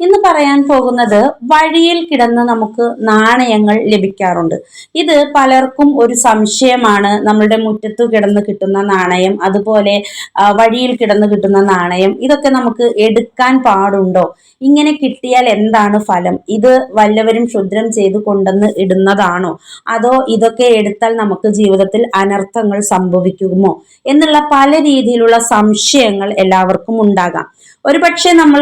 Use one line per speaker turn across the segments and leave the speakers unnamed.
ഇന്ന് പറയാൻ പോകുന്നത് വഴിയിൽ കിടന്ന് നമുക്ക് നാണയങ്ങൾ ലഭിക്കാറുണ്ട്. ഇത് പലർക്കും ഒരു സംശയമാണ്. നമ്മളുടെ മുറ്റത്ത് കിടന്ന് കിട്ടുന്ന നാണയം അതുപോലെ വഴിയിൽ കിടന്ന് കിട്ടുന്ന നാണയം ഇതൊക്കെ നമുക്ക് എടുക്കാൻ പാടുണ്ടോ? ഇങ്ങനെ കിട്ടിയാൽ എന്താണ് ഫലം? ഇത് വല്ലവരും ക്ഷുദ്രം ചെയ്ത് കൊണ്ടുവന്ന് ഇടുന്നതാണോ? അതോ ഇതൊക്കെ എടുത്താൽ നമുക്ക് ജീവിതത്തിൽ അനർത്ഥങ്ങൾ സംഭവിക്കുമോ? എന്നുള്ള പല രീതിയിലുള്ള സംശയങ്ങൾ എല്ലാവർക്കും ഉണ്ടാകാം. ഒരുപക്ഷെ നമ്മൾ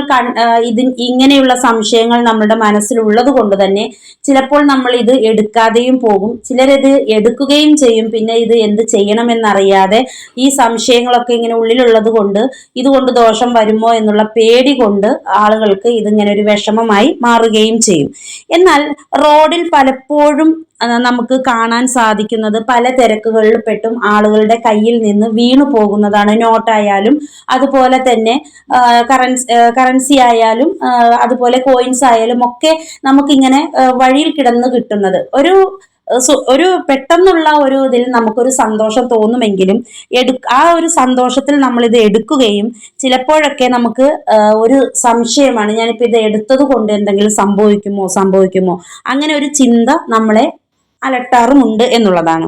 ഇതിൻ ഇങ്ങനെയുള്ള സംശയങ്ങൾ നമ്മുടെ മനസ്സിലുള്ളത് കൊണ്ട് തന്നെ ചിലപ്പോൾ നമ്മൾ ഇത് എടുക്കാതെയും പോകും. ചിലരിത് എടുക്കുകയും ചെയ്യും. പിന്നെ ഇത് എന്ത് ചെയ്യണമെന്നറിയാതെ ഈ സംശയങ്ങളൊക്കെ ഇങ്ങനെ ഉള്ളിലുള്ളത് കൊണ്ട് ഇതുകൊണ്ട് ദോഷം വരുമോ എന്നുള്ള പേടി കൊണ്ട് ആളുകൾക്ക് ഇതിങ്ങനെ ഒരു വിഷമമായി മാറുകയും ചെയ്യും. എന്നാൽ റോഡിൽ പലപ്പോഴും നമുക്ക് കാണാൻ സാധിക്കുന്നത് പല തിരക്കുകളിൽ പെട്ടും ആളുകളുടെ കയ്യിൽ നിന്ന് വീണു പോകുന്നതാണ് നോട്ടായാലും അതുപോലെ തന്നെ കറൻസി കറൻസി ആയാലും അതുപോലെ കോയിൻസ് ആയാലും ഒക്കെ നമുക്കിങ്ങനെ വഴിയിൽ കിടന്ന് കിട്ടുന്നത്. ഒരു ഒരു പെട്ടെന്നുള്ള ഒരു ഇതിൽ നമുക്കൊരു സന്തോഷം തോന്നുമെങ്കിലും എടു ആ ഒരു സന്തോഷത്തിൽ നമ്മൾ ഇത് എടുക്കുകയും ചിലപ്പോഴൊക്കെ നമുക്ക് ഒരു സംശയമാണ് ഞാനിപ്പോൾ ഇത് എടുത്തത് കൊണ്ട് എന്തെങ്കിലും സംഭവിക്കുമോ സംഭവിക്കുമോ? അങ്ങനെ ഒരു ചിന്ത നമ്മളെ അലട്ടാറുമുണ്ട് എന്നുള്ളതാണ്.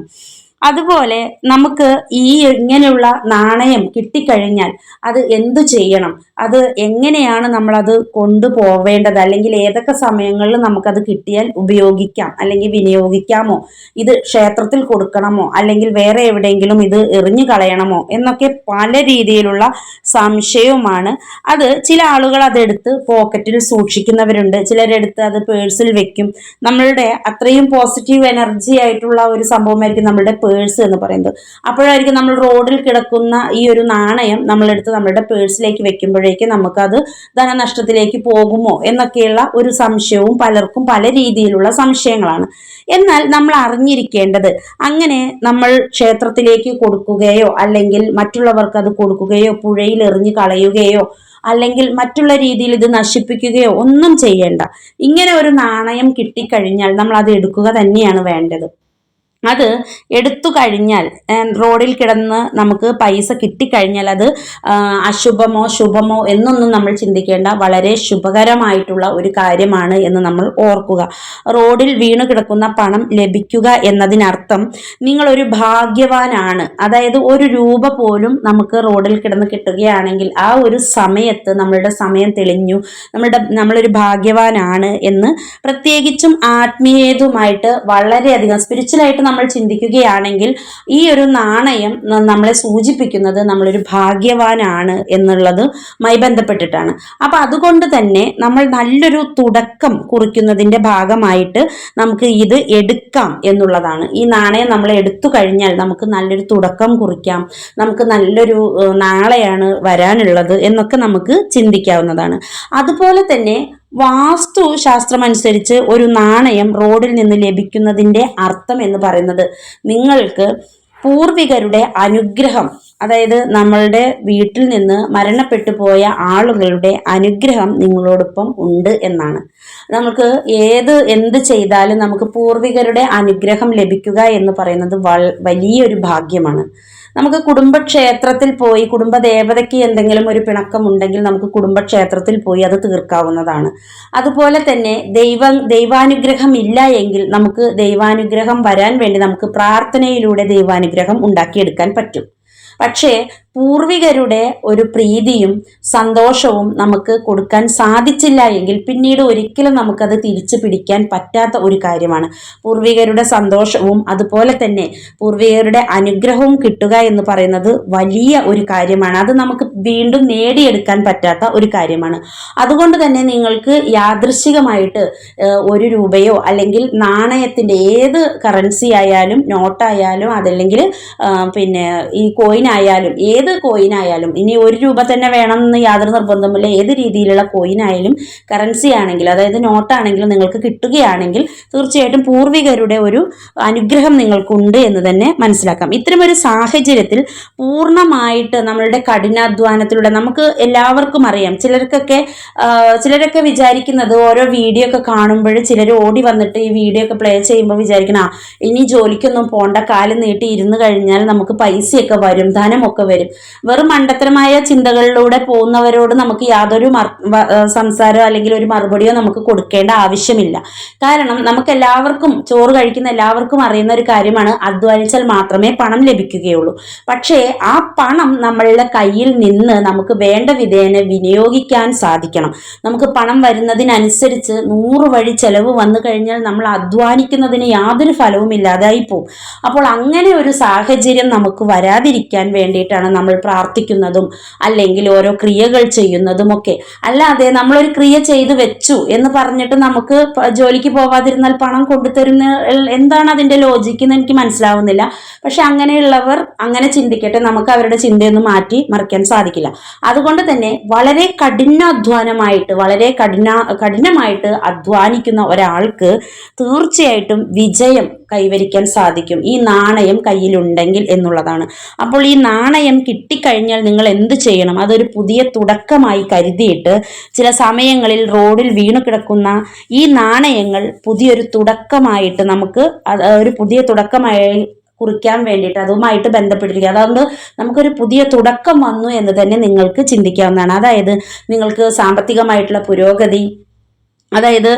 അതുപോലെ നമുക്ക് ഈ ഇങ്ങനെയുള്ള നാണയം കിട്ടിക്കഴിഞ്ഞാൽ അത് എന്തു ചെയ്യണം? അത് എങ്ങനെയാണ് നമ്മളത് കൊണ്ടുപോവേണ്ടത്? അല്ലെങ്കിൽ ഏതൊക്കെ സമയങ്ങളിൽ നമുക്കത് കിട്ടിയാൽ ഉപയോഗിക്കാം? അല്ലെങ്കിൽ വിനിയോഗിക്കാമോ? ഇത് ക്ഷേത്രത്തിൽ കൊടുക്കണമോ? അല്ലെങ്കിൽ വേറെ എവിടെയെങ്കിലും ഇത് എറിഞ്ഞു കളയണമോ? എന്നൊക്കെ പല രീതിയിലുള്ള സംശയവുമാണ്. അത് ചില ആളുകൾ അതെടുത്ത് പോക്കറ്റിൽ സൂക്ഷിക്കുന്നവരുണ്ട്. ചിലരെടുത്ത് അത് പേഴ്സിൽ വെക്കും. നമ്മളുടെ അത്രയും പോസിറ്റീവ് എനർജി ആയിട്ടുള്ള ഒരു സംഭവമായിരിക്കും നമ്മളുടെ പേഴ്സ് എന്ന് പറയുന്നത്. അപ്പോഴായിരിക്കും നമ്മൾ റോഡിൽ കിടക്കുന്ന ഈ ഒരു നാണയം നമ്മളെടുത്ത് നമ്മളുടെ പേഴ്സിലേക്ക് വെക്കുമ്പോഴേക്കും നമുക്കത് ധനനഷ്ടത്തിലേക്ക് പോകുമോ എന്നൊക്കെയുള്ള ഒരു സംശയവും പലർക്കും പല രീതിയിലുള്ള സംശയങ്ങളാണ്. എന്നാൽ നമ്മൾ അറിഞ്ഞിരിക്കേണ്ടത് അങ്ങനെ നമ്മൾ ക്ഷേത്രത്തിലേക്ക് കൊടുക്കുകയോ അല്ലെങ്കിൽ മറ്റുള്ളവർക്ക് അത് കൊടുക്കുകയോ പുഴയിൽ എറിഞ്ഞു കളയുകയോ അല്ലെങ്കിൽ മറ്റുള്ള രീതിയിൽ ഇത് നശിപ്പിക്കുകയോ ഒന്നും ചെയ്യേണ്ട. ഇങ്ങനെ ഒരു നാണയം കിട്ടിക്കഴിഞ്ഞാൽ നമ്മൾ അത് എടുക്കുക തന്നെയാണ് വേണ്ടത്. അത് എടുത്തു കഴിഞ്ഞാൽ റോഡിൽ കിടന്ന് നമുക്ക് പൈസ കിട്ടിക്കഴിഞ്ഞാൽ അത് അശുഭമോ ശുഭമോ എന്നൊന്നും നമ്മൾ ചിന്തിക്കേണ്ട വളരെ ശുഭകരമായിട്ടുള്ള ഒരു കാര്യമാണ് എന്ന് നമ്മൾ ഓർക്കുക. റോഡിൽ വീണു കിടക്കുന്ന പണം ലഭിക്കുക എന്നതിനർത്ഥം നിങ്ങളൊരു ഭാഗ്യവാനാണ്. അതായത് ഒരു രൂപ പോലും നമുക്ക് റോഡിൽ കിടന്ന് കിട്ടുകയാണെങ്കിൽ ആ ഒരു സമയത്ത് നമ്മളുടെ സമയം തെളിഞ്ഞു നമ്മളുടെ നമ്മളൊരു ഭാഗ്യവാനാണ് എന്ന് പ്രത്യേകിച്ചും ആത്മീയതുമായിട്ട് വളരെയധികം സ്പിരിച്വലായിട്ട് നമ്മൾ ചിന്തിക്കുകയാണെങ്കിൽ ഈ ഒരു നാണയം നമ്മളെ സൂചിപ്പിക്കുന്നത് നമ്മളൊരു ഭാഗ്യവാനാണ് എന്നുള്ളതുമായി ബന്ധപ്പെട്ടിട്ടാണ്. അപ്പം അതുകൊണ്ട് തന്നെ നമ്മൾ നല്ലൊരു തുടക്കം കുറിക്കുന്നതിന്റെ ഭാഗമായിട്ട് നമുക്ക് ഇത് എടുക്കാം എന്നുള്ളതാണ്. ഈ നാണയം നമ്മൾ എടുത്തു കഴിഞ്ഞാൽ നമുക്ക് നല്ലൊരു തുടക്കം കുറിക്കാം നമുക്ക് നല്ലൊരു നാളെയാണ് വരാനുള്ളത് എന്നൊക്കെ നമുക്ക് ചിന്തിക്കാവുന്നതാണ്. അതുപോലെ തന്നെ വാസ്തു ശാസ്ത്രമനുസരിച്ച് ഒരു നാണയം റോഡിൽ നിന്ന് ലഭിക്കുന്നതിന്റെ അർത്ഥം എന്ന് പറയുന്നത് നിങ്ങൾക്ക് പൂർവികരുടെ അനുഗ്രഹം അതായത് നമ്മളുടെ വീട്ടിൽ നിന്ന് മരണപ്പെട്ടു പോയ ആളുകളുടെ അനുഗ്രഹം നിങ്ങളോടൊപ്പം ഉണ്ട് എന്നാണ്. നമുക്ക് ഏത് എന്ത് ചെയ്താലും നമുക്ക് പൂർവികരുടെ അനുഗ്രഹം ലഭിക്കുക എന്ന് പറയുന്നത് വലിയൊരു ഭാഗ്യമാണ്. നമുക്ക് കുടുംബക്ഷേത്രത്തിൽ പോയി കുടുംബദേവതയ്ക്ക് എന്തെങ്കിലും ഒരു പിണക്കമുണ്ടെങ്കിൽ നമുക്ക് കുടുംബക്ഷേത്രത്തിൽ പോയി അത് തീർക്കാവുന്നതാണ്. അതുപോലെ തന്നെ ദൈവ ദൈവാനുഗ്രഹം ഇല്ല എങ്കിൽ നമുക്ക് ദൈവാനുഗ്രഹം വരാൻ വേണ്ടി നമുക്ക് പ്രാർത്ഥനയിലൂടെ ദൈവാനുഗ്രഹം ഉണ്ടാക്കിയെടുക്കാൻ പറ്റും. പക്ഷേ പൂർവികരുടെ ഒരു പ്രീതിയും സന്തോഷവും നമുക്ക് കൊടുക്കാൻ സാധിച്ചില്ല എങ്കിൽ പിന്നീട് ഒരിക്കലും നമുക്കത് തിരിച്ചു പിടിക്കാൻ പറ്റാത്ത ഒരു കാര്യമാണ്. പൂർവികരുടെ സന്തോഷവും അതുപോലെ തന്നെ പൂർവികരുടെ അനുഗ്രഹവും കിട്ടുക എന്ന് പറയുന്നത് വലിയ ഒരു കാര്യമാണ്. അത് നമുക്ക് വീണ്ടും നേടിയെടുക്കാൻ പറ്റാത്ത ഒരു കാര്യമാണ്. അതുകൊണ്ട് തന്നെ നിങ്ങൾക്ക് യാദൃശികമായിട്ട് ഒരു രൂപയോ അല്ലെങ്കിൽ നാണയത്തിന്റെ ഏത് കറൻസി ആയാലും നോട്ടായാലും അതല്ലെങ്കിൽ പിന്നെ ഈ കോയിൻ ആയാലും ഏത് കോയിൻ ആയാലും ഇനി ഒരു രൂപ തന്നെ വേണം എന്ന് യാതൊരു നിർബന്ധമില്ല ഏത് രീതിയിലുള്ള കോയിൻ ആയാലും കറൻസി ആണെങ്കിലും അതായത് നോട്ടാണെങ്കിലും നിങ്ങൾക്ക് കിട്ടുകയാണെങ്കിൽ തീർച്ചയായിട്ടും പൂർവികരുടെ ഒരു അനുഗ്രഹം നിങ്ങൾക്കുണ്ട് എന്ന് തന്നെ മനസ്സിലാക്കാം. ഇത്തരമൊരു സാഹചര്യത്തിൽ പൂർണമായിട്ട് നമ്മളുടെ കഠിനാധ്വാനത്തിലൂടെ നമുക്ക് എല്ലാവർക്കും അറിയാം. ചിലർക്കൊക്കെ ചിലരൊക്കെ വിചാരിക്കുന്നത് ഓരോ വീഡിയോ ഒക്കെ കാണുമ്പോൾ ചിലർ ഓടി വന്നിട്ട് ഈ വീഡിയോ ഒക്കെ പ്ലേ ചെയ്യുമ്പോൾ വിചാരിക്കണം ആ ഇനി ജോലിക്കൊന്നും പോണ്ട കാലം നീട്ടി ഇരുന്ന് കഴിഞ്ഞാൽ നമുക്ക് പൈസയൊക്കെ വരും ധനമൊക്കെ വരും. വെറും മണ്ടത്തരമായ ചിന്തകളിലൂടെ പോകുന്നവരോട് നമുക്ക് യാതൊരു സംസാരമോ അല്ലെങ്കിൽ ഒരു മറുപടിയോ നമുക്ക് കൊടുക്കേണ്ട ആവശ്യമില്ല. കാരണം നമുക്ക് എല്ലാവർക്കും ചോറ് കഴിക്കുന്ന എല്ലാവർക്കും അറിയുന്ന ഒരു കാര്യമാണ് അധ്വാനിച്ചാൽ മാത്രമേ പണം ലഭിക്കുകയുള്ളൂ. പക്ഷേ ആ പണം നമ്മളുടെ കയ്യിൽ നിന്ന് നമുക്ക് വേണ്ട വിധേന വിനിയോഗിക്കാൻ സാധിക്കണം. നമുക്ക് പണം വരുന്നതിനനുസരിച്ച് നൂറ് വഴി ചെലവ് വന്നു കഴിഞ്ഞാൽ നമ്മൾ അധ്വാനിക്കുന്നതിന് യാതൊരു ഫലവും ഇല്ലാതായി പോകും അപ്പോൾ അങ്ങനെ ഒരു സാഹചര്യം നമുക്ക് വരാതിരിക്കാൻ വേണ്ടിയിട്ടാണ് നമ്മൾ പ്രാർത്ഥിക്കുന്നതും അല്ലെങ്കിൽ ഓരോ ക്രിയകൾ ചെയ്യുന്നതും ഒക്കെ. അല്ലാതെ നമ്മളൊരു ക്രിയ ചെയ്തു വെച്ചു എന്ന് പറഞ്ഞിട്ട് നമുക്ക് ജോലിക്ക് പോവാതിരുന്നാൽ പണം കൊണ്ടുതരുന്ന എന്താണ് അതിന്റെ ലോജിക്ക് എന്ന് എനിക്ക് മനസ്സിലാവുന്നില്ല. പക്ഷെ അങ്ങനെയുള്ളവർ അങ്ങനെ ചിന്തിക്കട്ടെ നമുക്ക് അവരുടെ ചിന്തയൊന്നും മാറ്റി മറിക്കാൻ സാധിക്കില്ല. അതുകൊണ്ട് തന്നെ വളരെ കഠിനാധ്വാനമായിട്ട് വളരെ കഠിന കഠിനമായിട്ട് അധ്വാനിക്കുന്ന ഒരാൾക്ക് തീർച്ചയായിട്ടും വിജയം കൈവരിക്കാൻ സാധിക്കും. ഈ നാണയം കയ്യിലുണ്ടെങ്കിൽ എന്നുള്ളതാണ്. അപ്പോൾ ഈ നാണയം കിട്ടിക്കഴിഞ്ഞാൽ നിങ്ങൾ എന്ത് ചെയ്യണം? അതൊരു പുതിയ തുടക്കമായി കരുതിയിട്ട് ചില സമയങ്ങളിൽ റോഡിൽ വീണു കിടക്കുന്ന ഈ നാണയങ്ങൾ പുതിയൊരു തുടക്കമായിട്ട് നമുക്ക് ഒരു പുതിയ തുടക്കമായി കുറിക്കാൻ വേണ്ടിയിട്ട് അതുമായിട്ട് ബന്ധപ്പെട്ടിരിക്കുക. അതുകൊണ്ട് നമുക്കൊരു പുതിയ തുടക്കം വന്നു എന്ന് തന്നെ നിങ്ങൾക്ക് ചിന്തിക്കാവുന്നതാണ്. അതായത് നിങ്ങൾക്ക് സാമ്പത്തികമായിട്ടുള്ള പുരോഗതി അതായത്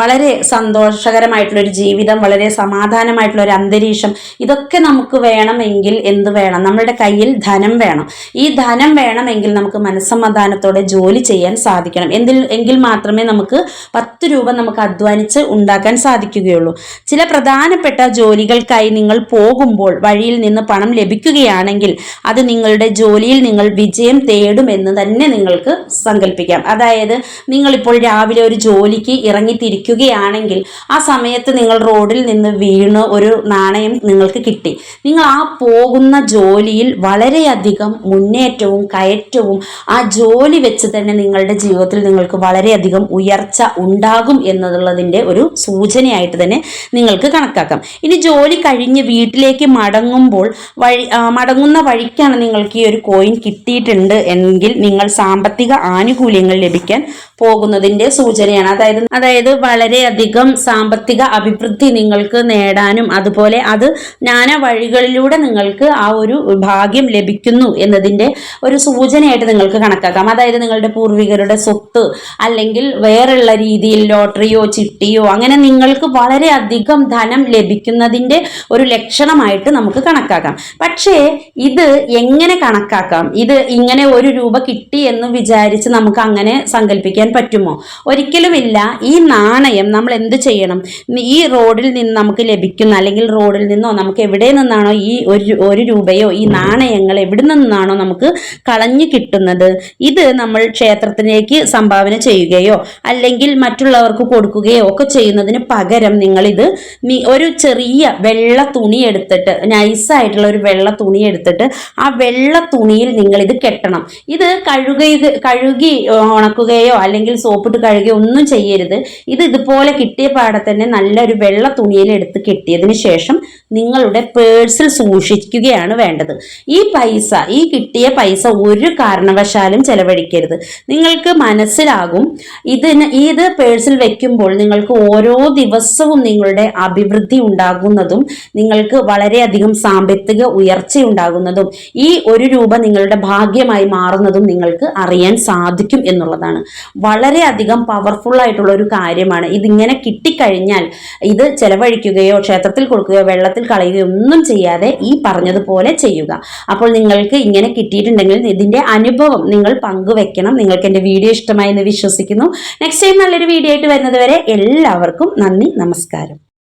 വളരെ സന്തോഷകരമായിട്ടുള്ള ഒരു ജീവിതം വളരെ സമാധാനമായിട്ടുള്ള ഒരു അന്തരീക്ഷം ഇതൊക്കെ നമുക്ക് വേണമെങ്കിൽ എന്ത് വേണം? നമ്മുടെ കയ്യിൽ ധനം വേണം. ഈ ധനം വേണമെങ്കിൽ നമുക്ക് മനസ്സമാധാനത്തോടെ ജോലി ചെയ്യാൻ സാധിക്കണം. എന്തിൽ എങ്കിൽ മാത്രമേ നമുക്ക് പത്ത് രൂപ നമുക്ക് അധ്വാനിച്ച് ഉണ്ടാക്കാൻ സാധിക്കുകയുള്ളൂ. ചില പ്രധാനപ്പെട്ട ജോലികൾക്കായി നിങ്ങൾ പോകുമ്പോൾ വഴിയിൽ നിന്ന് പണം ലഭിക്കുകയാണെങ്കിൽ അത് നിങ്ങളുടെ ജോലിയിൽ നിങ്ങൾ വിജയം തേടുമെന്ന് തന്നെ നിങ്ങൾക്ക് സങ്കല്പിക്കാം അതായത് നിങ്ങളിപ്പോൾ രാവിലെ ഒരു ജോലിക്ക് ഇറങ്ങിത്തിരിക്കുകയാണെങ്കിൽ ആ സമയത്ത് നിങ്ങൾ റോഡിൽ നിന്ന് വീണ് ഒരു നാണയം നിങ്ങൾക്ക് കിട്ടി. നിങ്ങൾ ആ പോകുന്ന ജോലിയിൽ വളരെയധികം മുന്നേറ്റവും കയറ്റവും ആ ജോലി വെച്ച് തന്നെ നിങ്ങളുടെ ജീവിതത്തിൽ നിങ്ങൾക്ക് വളരെയധികം ഉയർച്ച ഉണ്ടാകും എന്നുള്ളതിന്റെ ഒരു സൂചനയായിട്ട് തന്നെ നിങ്ങൾക്ക് കണക്കാക്കാം. ഇനി ജോലി കഴിഞ്ഞ് വീട്ടിലേക്ക് മടങ്ങുമ്പോൾ വഴി മടങ്ങുന്ന വഴിക്കാണ് നിങ്ങൾക്ക് ഈ ഒരു കോയിൻ കിട്ടിയിട്ടുണ്ട് എങ്കിൽ നിങ്ങൾ സാമ്പത്തിക ആനുകൂല്യങ്ങൾ ലഭിക്കാൻ പോകുന്നതിന്റെ സൂചനയാണ്. അതായത് അതായത് വളരെയധികം സാമ്പത്തിക അഭിവൃദ്ധി നിങ്ങൾക്ക് നേടാനും അതുപോലെ അത് നാനാ വഴികളിലൂടെ നിങ്ങൾക്ക് ആ ഒരു ഭാഗ്യം ലഭിക്കുന്നു എന്നതിന്റെ ഒരു സൂചനയായിട്ട് നിങ്ങൾക്ക് കണക്കാക്കാം. അതായത് നിങ്ങളുടെ പൂർവികരുടെ സ്വത്ത് അല്ലെങ്കിൽ വേറെയുള്ള രീതിയിൽ ലോട്ടറിയോ ചിട്ടിയോ അങ്ങനെ നിങ്ങൾക്ക് വളരെയധികം ധനം ലഭിക്കുന്നതിന്റെ ഒരു ലക്ഷണമായിട്ട് നമുക്ക് കണക്കാക്കാം. പക്ഷേ ഇത് എങ്ങനെ കണക്കാക്കാം? ഇത് ഇങ്ങനെ ഒരു രൂപ കിട്ടി എന്ന് വിചാരിച്ച് നമുക്ക് അങ്ങനെ സങ്കല്പിക്കാൻ പറ്റുമോ? ഒരിക്കലുമില്ല ഈ നാണയം നമ്മൾ എന്ത് ചെയ്യണം? ഈ റോഡിൽ നിന്ന് നമുക്ക് ലഭിക്കുന്ന അല്ലെങ്കിൽ റോഡിൽ നിന്നോ നമുക്ക് എവിടെ നിന്നാണോ ഈ ഒരു ഒരു രൂപയോ ഈ നാണയങ്ങൾ എവിടെ നിന്നാണോ നമുക്ക് കളഞ്ഞു കിട്ടുന്നത്? ഇത് നമ്മൾ ക്ഷേത്രത്തിലേക്ക് സംഭാവന ചെയ്യുകയോ അല്ലെങ്കിൽ മറ്റുള്ളവർക്ക് കൊടുക്കുകയോ ഒക്കെ ചെയ്യുന്നതിന് പകരം നിങ്ങളിത് ഒരു ചെറിയ വെള്ള തുണി എടുത്തിട്ട് നൈസായിട്ടുള്ള ഒരു വെള്ള തുണി എടുത്തിട്ട് ആ വെള്ള തുണിയിൽ നിങ്ങൾ ഇത് കെട്ടണം. ഇത് കഴുകി കഴുകി ഉണക്കുകയോ അല്ലെങ്കിൽ സോപ്പിട്ട് കഴുകുകയോ ഒന്നും ചെയ്യരുത്. ഇത് ഇതുപോലെ കിട്ടിയ പാടെ തന്നെ നല്ലൊരു വെള്ള തുണിയിൽ എടുത്ത് കെട്ടിയതിന് ശേഷം നിങ്ങളുടെ പേഴ്സിൽ സൂക്ഷിക്കുകയാണ് വേണ്ടത്. ഈ പൈസ ഈ കിട്ടിയ പൈസ ഒരു കാരണവശാലും ചെലവഴിക്കരുത്. നിങ്ങൾക്ക് മനസ്സിലാകും ഇതിന് ഇത് പേഴ്സിൽ വെക്കുമ്പോൾ നിങ്ങൾക്ക് ഓരോ ദിവസവും നിങ്ങളുടെ അഭിവൃദ്ധി ഉണ്ടാകുന്നതും നിങ്ങൾക്ക് വളരെയധികം സാമ്പത്തിക ഉയർച്ച ഉണ്ടാകുന്നതും ഈ ഒരു രൂപ നിങ്ങളുടെ ഭാഗ്യമായി മാറുന്നതും നിങ്ങൾക്ക് അറിയാൻ സാധിക്കും എന്നുള്ളതാണ്. വളരെയധികം പവർഫുൾ ആയിട്ടുള്ള ഒരു കാര്യമാണ്. ഇതിങ്ങനെ കിട്ടിക്കഴിഞ്ഞാൽ ഇത് ചെലവഴിക്കുകയോ ക്ഷേത്രത്തിൽ കൊടുക്കുകയോ വെള്ളത്തിൽ കളയുകയോ ഒന്നും ചെയ്യാതെ ഈ പറഞ്ഞതുപോലെ ചെയ്യുക. അപ്പോൾ നിങ്ങൾക്ക് ഇങ്ങനെ കിട്ടിയിട്ടുണ്ടെങ്കിൽ ഇതിന്റെ അനുഭവം നിങ്ങൾ പങ്കുവെക്കണം. നിങ്ങൾക്ക് എന്റെ വീഡിയോ ഇഷ്ടമായി എന്ന് വിശ്വസിക്കുന്നു. നെക്സ്റ്റ് ടൈം നല്ലൊരു വീഡിയോ ആയിട്ട് വരുന്നത് വരെ എല്ലാവർക്കും നന്ദി നമസ്കാരം.